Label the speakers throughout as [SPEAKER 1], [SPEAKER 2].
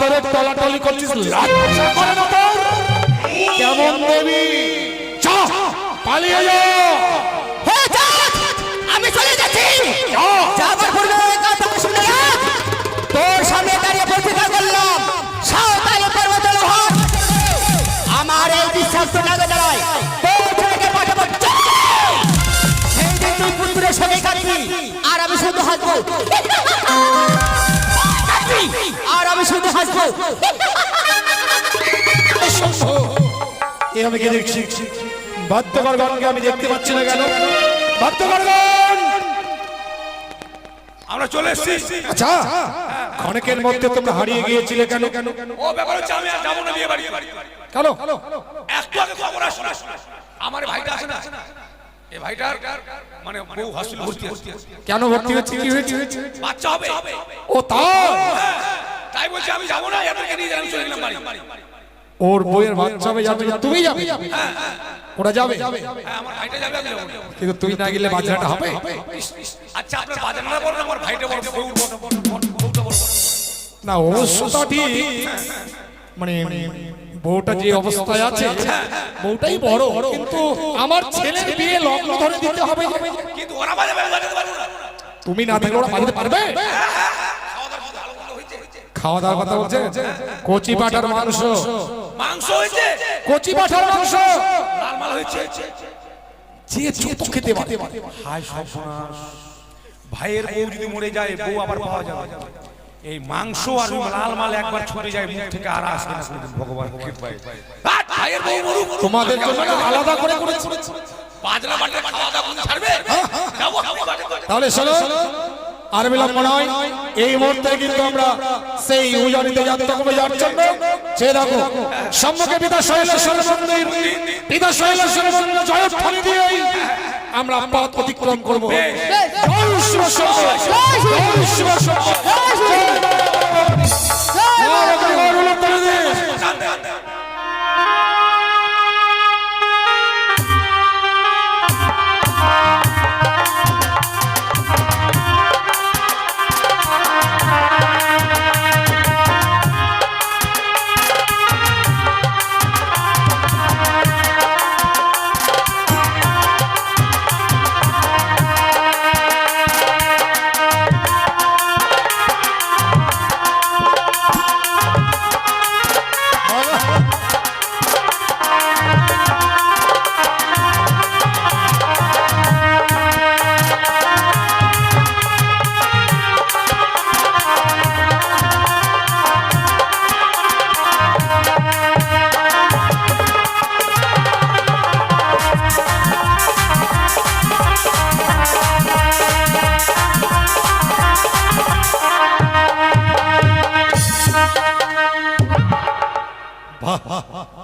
[SPEAKER 1] ধরে টলাটলি করছিস? কেমন দেবী পালিয়ে যা
[SPEAKER 2] আমি চলে যাচ্ছি। যাবার পূর্বে শুনে। তোর সামনে দাঁড়িয়ে প্রতিজ্ঞা করলাম সাঁওতালি পর্বতের আমার এই বিশ্বাস তো লাগে দাঁড়ায় তোর ছেলেকে পাঠাবো চলে। সেই দিন তুই পুত্রের সঙ্গে কাটবি আর আমি শুধু হাসবো কাটবি, আর আমি শুধু হাসবো।
[SPEAKER 1] এ আমি কি দেখছি বাদ্যকরগণকে আমি দেখতে পাচ্ছি না কেন? বাদ্যকরগণ
[SPEAKER 3] আমরা চলে এসেছি।
[SPEAKER 1] আচ্ছা ক্ষণিকের মধ্যে তোমরা হারিয়ে গিয়েছিলে কেন? কেন
[SPEAKER 3] ও ব্যাপার হচ্ছে আমি আর যাব না বিয়ে বাড়ি
[SPEAKER 1] কেন?
[SPEAKER 3] একটু আগে খবর আসো আমার ভাইটা আছে না? ভাইটার মানে বউ হসপিটাল ভর্তি আছে
[SPEAKER 1] কেন ভর্তি হচ্ছে? কি হয়েছে?
[SPEAKER 3] বাচ্চা হবে।
[SPEAKER 1] ও তাই
[SPEAKER 3] তাই বলছি আমি যাব না এদেরকে নিয়ে আমি চলে গেলাম বাড়ি।
[SPEAKER 1] ওর বইয়ের বাচ্চা হবে যাবে তুমি যাবে? ওরা যাবে?
[SPEAKER 3] হ্যাঁ আমার ভাইটা যাবে।
[SPEAKER 1] কিন্তু তুই না গেলে বাজনাটা হবে?
[SPEAKER 3] আচ্ছা আপনার বাজার না বলেন আমার ভাইটা বউটা
[SPEAKER 1] না অবশ্য তা ঠিক। মানে বউটা যে অবস্থায় আছে বউটাই বড়। কিন্তু আমার ছেলের বিয়ে লগ্ন ধরে দিতে হবে।
[SPEAKER 3] কিন্তু ওরা বাজাতে না
[SPEAKER 1] তুমি না থাকলে ওরা বাঁধতে পারবে।
[SPEAKER 3] খাওয়া
[SPEAKER 1] দাওয়ার কথা বলছে। কচি পাটার মাংস।
[SPEAKER 3] মাংস। হয়েছে?
[SPEAKER 1] কচি পাঠার মাংস।
[SPEAKER 3] লাল মাল হয়েছে?
[SPEAKER 1] যে ছোট খেতে পারে।
[SPEAKER 3] হায় সর্বনাশ। ভাইয়ের বউ যদি মরে যায় বউ আবার পাওয়া যাবে। এই মাংস আর লাল মাল একবার ছুটে যায় মুখ থেকে আর আসে না কোনোদিন ভগবান। কৃপায় ভাইয়ের বউ মরুক।
[SPEAKER 1] তোমাদের জন্য আলাদা করে করেছে
[SPEAKER 3] বাজনা বাটে খাওয়া দাওয়া ছাড়বে।
[SPEAKER 1] তাহলে শোনো আর বিলম্ব নয় এই মুহূর্তে কিন্তু আমরা সেই উজানিতে যাত্রা করে যাওয়ার জন্য সে দেখো সম্মুখে পিতা শৈলেশ্বর মন্দির পিতা শৈলেশ্বর মন্দির জয়ধ্বনি দিয়ে আমরা পথ অতিক্রম করব জয়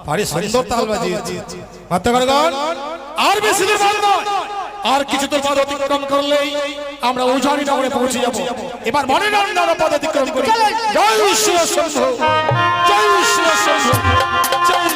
[SPEAKER 1] ভারী সুন্দর তাল বাজিয়েছে মাত্রগণ আর বেশি দূর নয়। আর কিছু তোর পদ অতিক্রম করলেই আমরা উজানি নগরে পৌঁছে যাব। এবার মনে নন্দন পদ অতিক্রম করি। জয় শিব শম্ভু জয় শিব শম্ভু জয়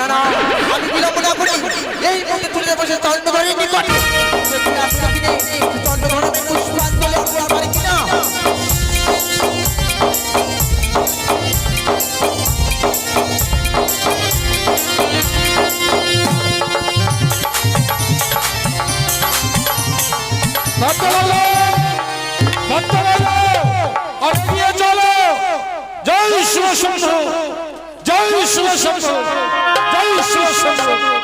[SPEAKER 2] না না আমি বিলম্ব না করি। এই মুহূর্তে চলে যাব সে চন্দ্রধরের নিকট। রাস্তা পুষ্পাঞ্জলি আমরা পারি কিনা?
[SPEAKER 1] চলো। জয় শিব শিব শম্ভু জয় শিব শম্ভু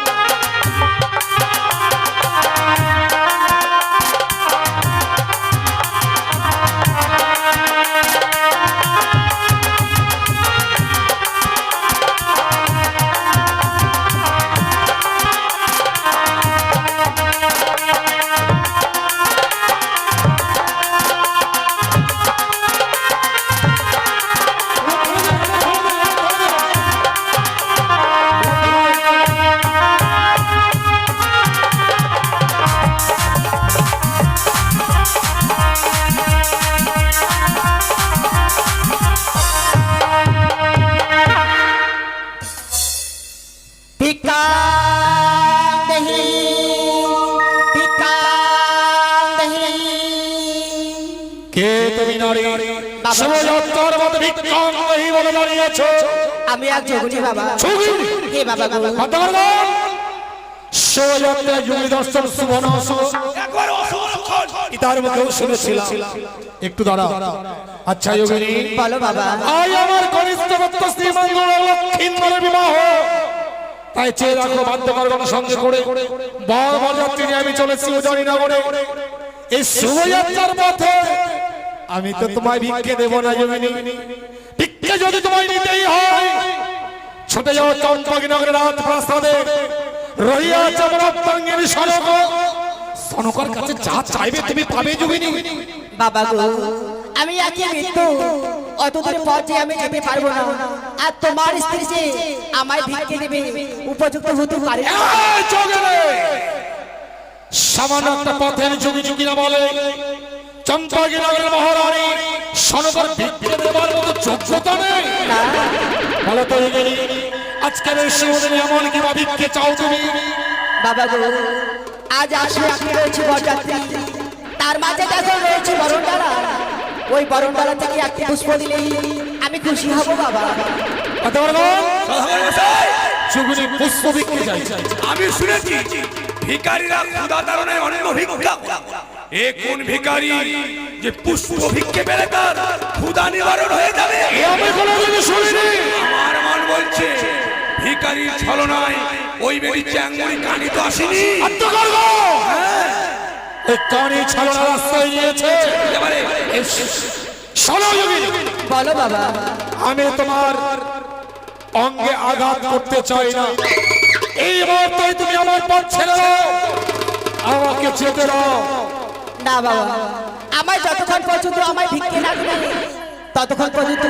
[SPEAKER 1] কে তুমি নারী? শিবযাত্রার মতো ভিক্ষাং এই বলে দাঁড়িয়েছ
[SPEAKER 2] আমি এক যোগিনী বাবা।
[SPEAKER 1] ছবি
[SPEAKER 2] হে বাবা গো।
[SPEAKER 1] ভদ্রগণ শিবযাত্রা যোগী দর্শন শুভন
[SPEAKER 3] একবার অসংখ্য
[SPEAKER 1] পিতার মুখেও শুনেছিলাম। একটু দাঁড়া আচ্ছা যোগিনী।
[SPEAKER 2] বলো বাবা।
[SPEAKER 1] আজ আমার কনিষ্ঠ ভক্ত শ্রীমঙ্গল লক্ষ্মীন্দরের বিবাহ। তাই চেয়ে রাখো বাধ্যকরগণ সঙ্গে করে। বর বরযাত্রী নিয়ে আমি চলেছি উজানি নগরে এই শুভযাত্রার পথে আমি তো তোমায় ভিক্ষে দেবো না জমিনি ভিক্ষে যদি তোমায় নিতেই হয় ছুটে যাও চম্পক নগরের রাত প্রাসাদে। রহিয়া চমরাত্মাঙ্গের সনক সনকর কাছে যা চাইবে তুমি পাবে জমিনি
[SPEAKER 2] বাবা গো আমি আজকে মৃত্যু। অত দূর পথ যে আমি যেতে পারব না। আর তোমার স্ত্রী যে আমায় ভিক্ষে দেবে উপযুক্ত হতে পারে!
[SPEAKER 1] সামান্য একটা পথের যুগি যুগি না বলে চম্পাগিনগরের মহারানী সনগর ভিক্ষে দেবার মতো যোগ্যতা নেই। বলো তো এগিয়ে আজকের এই শিবদিনে এমন কি বা ভিক্ষে চাও তুমি?
[SPEAKER 2] বাবা গো আজ আসলে আপনি রয়েছে বরযাত্রী। তার মাঝে দেখো রয়েছে বরণডালা। ওই বরণডালা থেকে একটি পুষ্প দিলেই আমি খুশি হব বাবা।
[SPEAKER 1] পুষ্প ভিক্ষে চাই।
[SPEAKER 3] আমি শুনেছি ভিকারীরা ক্ষুদা তারণে অন্য ভিক্ষা এ কোন ভিকারি যে পুষ্প ভিক্ষে পেলে তার ক্ষুদা নিবারণ হয়ে যাবে?
[SPEAKER 1] আমি কোনোদিন শুনিনি
[SPEAKER 3] আমার মন বলছে ভিকারির ছলনায় ওই বেটি চ্যাঙ্গুরি কানি তো আসেনি।
[SPEAKER 1] কানি ছাড়া রাস্তায় নিয়েছে?
[SPEAKER 3] এবারে
[SPEAKER 2] বলো বাবা।
[SPEAKER 1] আমি তোমার অঙ্গে আঘাত করতে চাই না। এই মুহূর্তে তুমি আমার পথ ছেড়ে দাও। আমাকে যেতে দাও।
[SPEAKER 2] না বাবা। আমার যতক্ষণ পর্যন্ত আমায় ভিক্ষে না ততক্ষণ পর্যন্ত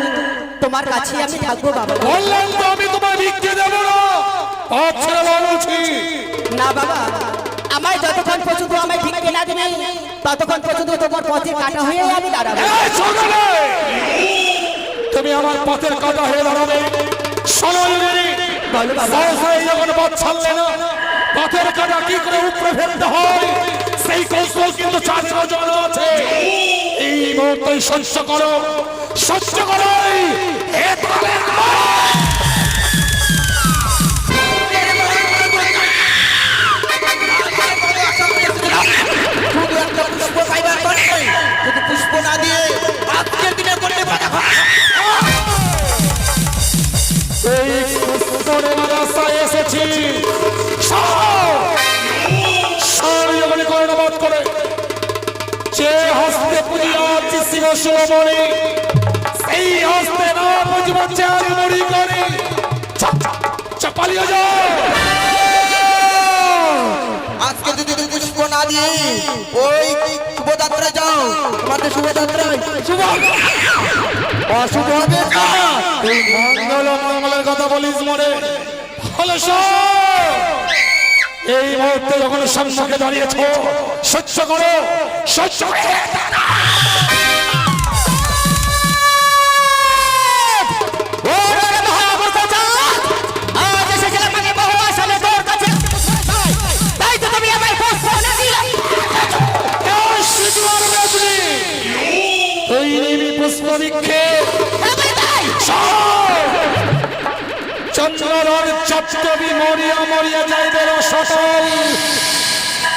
[SPEAKER 2] তোমার কাছে আমি থাকব বাবা।
[SPEAKER 1] বললাম তো আমি তোমার ভিক্ষে দেব না। ছেড়ে বলছি।
[SPEAKER 2] না বাবা। আমায় যতক্ষণ পর্যন্ত আমায় ভিক্ষে না দেবে ততক্ষণ পর্যন্ত তোমার পথে কাটা হয়ে আমি দাঁড়াবো।
[SPEAKER 1] তুমি আমার পথের কাটা হয়ে দাঁড়াবে। শোনো যখন পথ ছাড়লে না পথের কাটা কি করে উপরে ফেলতে হয়? সেই কৌশল কিন্তু চাষের জন্য আছে। এই মুহূর্তে সহ্য করো সহ্য করো হে তালের শিবমণি সেই হস্তে না বুঝব চাল মুড়ি করে চাপালিয়ে যাও।
[SPEAKER 4] আজকে যদি তুমি পুষ্প না দিয়ে ওই শুভযাত্রায় যাও তোমাদের শুভযাত্রায় শুভ
[SPEAKER 1] অশুভ হবে না তুই মঙ্গল মঙ্গলের কথা বলিস শোন। এই মুহূর্তে যখন সম্মুখে দাঁড়িয়েছ সহ্য করো সহ্য করো। সকল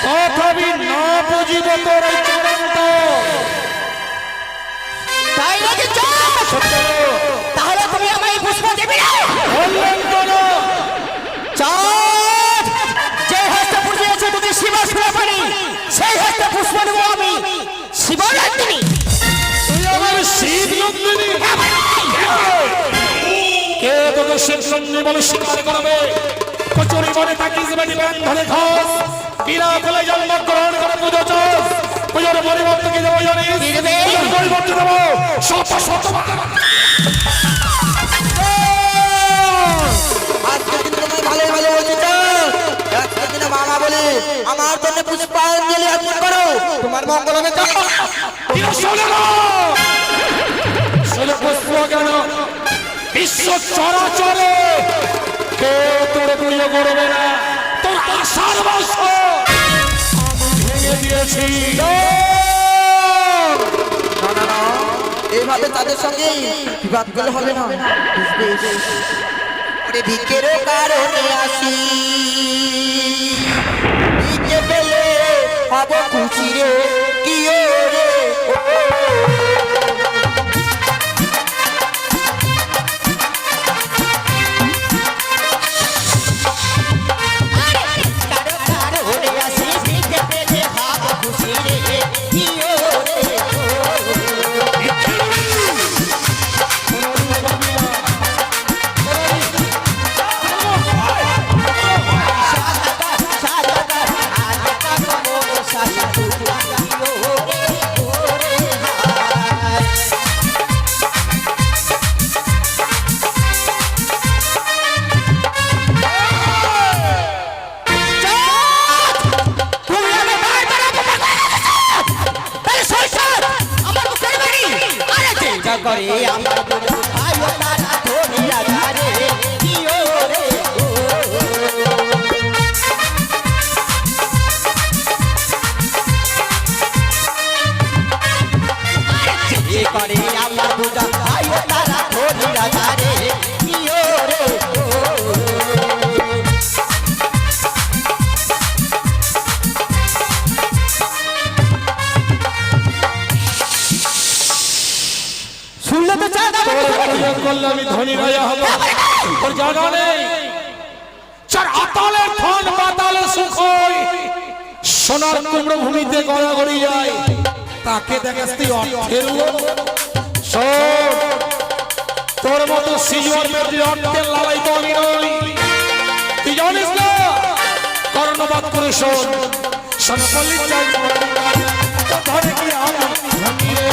[SPEAKER 1] তথাপি না বুঝিব তোর এই চূড়ান্ত
[SPEAKER 2] তাই নাকি চাঁদ
[SPEAKER 1] সত্য
[SPEAKER 2] তাহলে তুমি আমায় পুষ্প দেবে না?
[SPEAKER 1] বললেন কেন?
[SPEAKER 2] চাঁদ যে হস্তে পুজিয়েছে তোকে শিবা শুনে পারি সেই হস্তে পুষ্প নেব আমি। শিবরাত্রি
[SPEAKER 1] তুই আমার শিব নন্দিনী। কে তোকে শিব নন্দিনী বলে স্বীকার করবে? কচুরি মনে থাকিস বেটি ব্যান ধরে খাস বিনা ফেলে জন্ম গ্রহণ করে পুজো চাস পুজোর পরিবর্তে কি দেবো জানিস?
[SPEAKER 2] দিবে।
[SPEAKER 1] পুজোর পরিবর্তে দেবো শত শত
[SPEAKER 4] আমার জন্য পুষ্পাঞ্জলি অর্পণ করো। তোমার মঙ্গল হবে
[SPEAKER 1] শুধু পুষ্প কেন? বিশ্ব চরাচরে কে তোর পুজো করবে
[SPEAKER 4] তাদের সঙ্গে বিবাদ করলে হবে না। ওরে ভিকের কারণে আসি। ভিকে পেলে হব খুশি রে কি
[SPEAKER 1] সোনার কুমড়ো ভূমিতে গড়াগড়ি যায়। তাকে দেখাস অর্থের তোর মতো অর্থের লালাই তো আমি নই। তুই জানিস না? কর্ণপাত করে শোন। চাই। ধরে কি আমি ভাঙিয়ে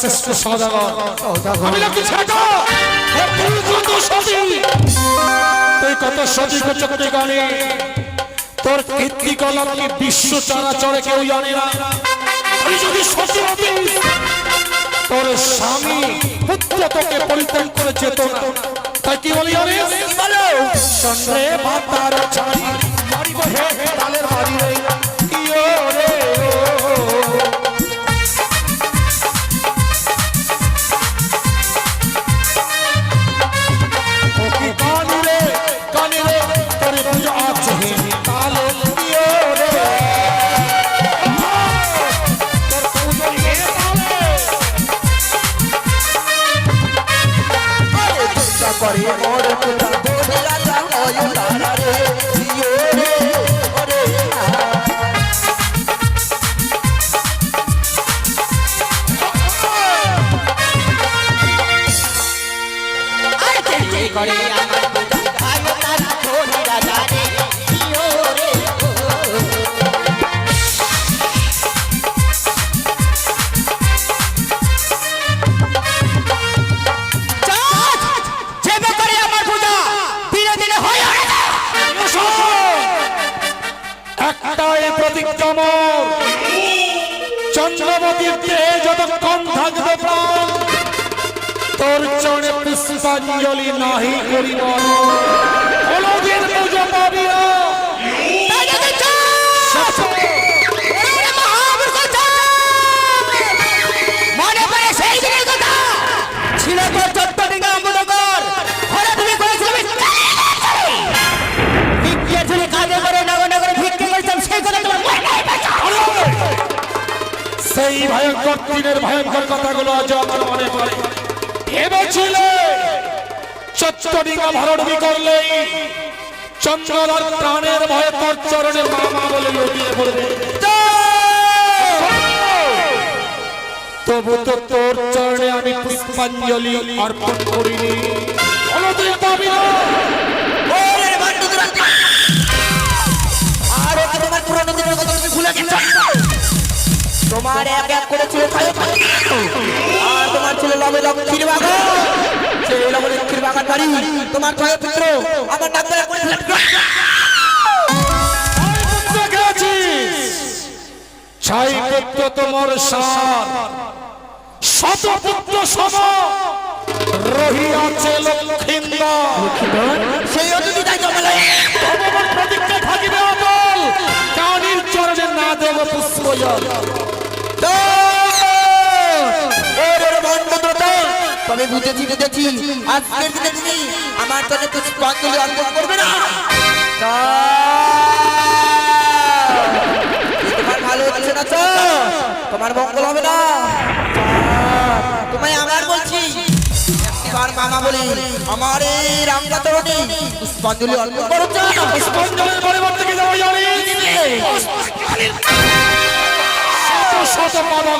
[SPEAKER 1] শ্রেষ্ঠ সদাগর। আমি লোক ছোট তুই কত সতী তুই কত সতী চক্রে গানে তোর কীর্তি বিশ্ব চরাচরে কেউ জানে না। তুই যদি সতী হতিস তোর স্বামী পুত্র তোকে পরিত্যাগ করে যেত না। তাই কি বলি জানিস? ভাতার ছাড়ি। মারিব হে ডালের বাড়ি রে
[SPEAKER 2] দিনের
[SPEAKER 1] ভয়ঙ্কর কথাগুলো আজ আমার মনে পড়ে। ভেবেছিলে চত্বরিঙ্গা ভরডবি করলেই চন্দ্রধর প্রাণের ভয়ে তোর চরণে মামা বলে লুটিয়ে পড়বে। তবু তো তোর চরণে আমি পুষ্পাঞ্জলি অর্পণ করিনি।
[SPEAKER 4] তোমার এক এক করে ছিল খালি আর তোমার ছিল লবে লক্ষ্মীর বাগান সেই লবে লক্ষ্মীর বাগান বাড়ি। তোমার ছয় পুত্র আমার নাম ধরে
[SPEAKER 1] গেছিস ছাই পুত্র তোমার সার শত পুত্র সম। রহিয়াছে লক্ষ্মীন্দর।
[SPEAKER 4] সেই অতিথি তাই জমালে
[SPEAKER 1] ভগবান প্রতিজ্ঞা থাকিবে অটল কানির চরণে না দেব পুষ্পজল।
[SPEAKER 4] তো তবে বুঝেছি বুঝেছি আজকের দিনে তুমি আমার জন্য পুষ্পাঞ্জলি অর্পণ করবে না। তা, তোমার ভালো হচ্ছে না তো? তোমার মঙ্গল হবে না? তা, তোমায় আমার বলছি একবার মামা বলি আমার এই তরণী পুষ্পাঞ্জলি অর্পণ করো তো।
[SPEAKER 1] পরিবর্তে শত
[SPEAKER 2] করি?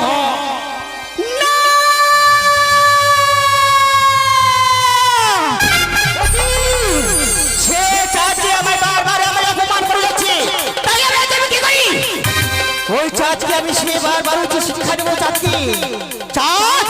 [SPEAKER 2] ওই চাচকে আমি সে বারবার উচ্চ শিক্ষা নেব চাচি চাচ!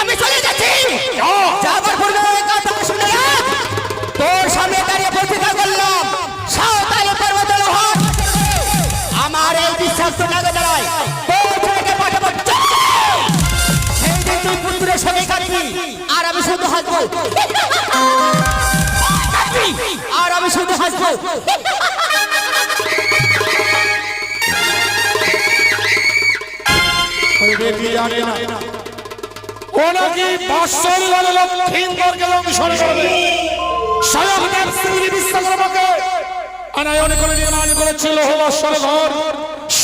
[SPEAKER 2] আমি চলে যাচ্ছি যাবার আমার এই বিশ্বাস তো লাগে দাঁড়ায় সেই দিন তুই পুত্রের সঙ্গে কাটবি আর আমি শুধু হাসবো আর আমি শুধু হাসবো
[SPEAKER 1] ও নাকি বাসর লালে লক্ষিন্দরকে লঙ্ঘন করবে। স্বয়ংদেব শ্রী বিশ্বকর্মাকে। আনায়ন করে নির্মাণ করেছিল হবাসর ঘর।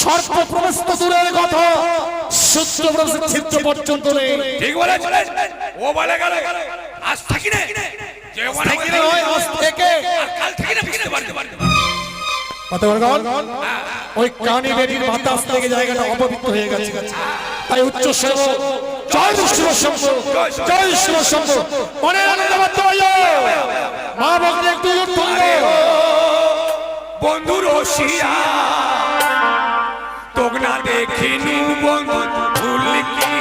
[SPEAKER 1] সর্প প্রবেশিত দূরের কথা। সূত্র প্রবেশ ছিদ্র পর্যন্ত নেই।
[SPEAKER 3] ঠিক বলেছিলেন ও বলে গেল। আজ থাকি না
[SPEAKER 1] থেকে নয়, আজ থেকে।
[SPEAKER 3] আর কাল থাকি না বুঝতে পারতে পারতে
[SPEAKER 1] পাতবরগণ, ওই কানি বেটির বাতাস থেকে জায়গাটা অপবিত্র হয়ে গেছে। তাই উচ্চ সেব জয় শিব শম্ভ। জয় শিব শম্ভ। মনে আনন্দ বাধ্য মা ভক্তি একটু
[SPEAKER 3] বন্ধু রসিয়া তোক না দেখিনু বন্ধু ভুল কি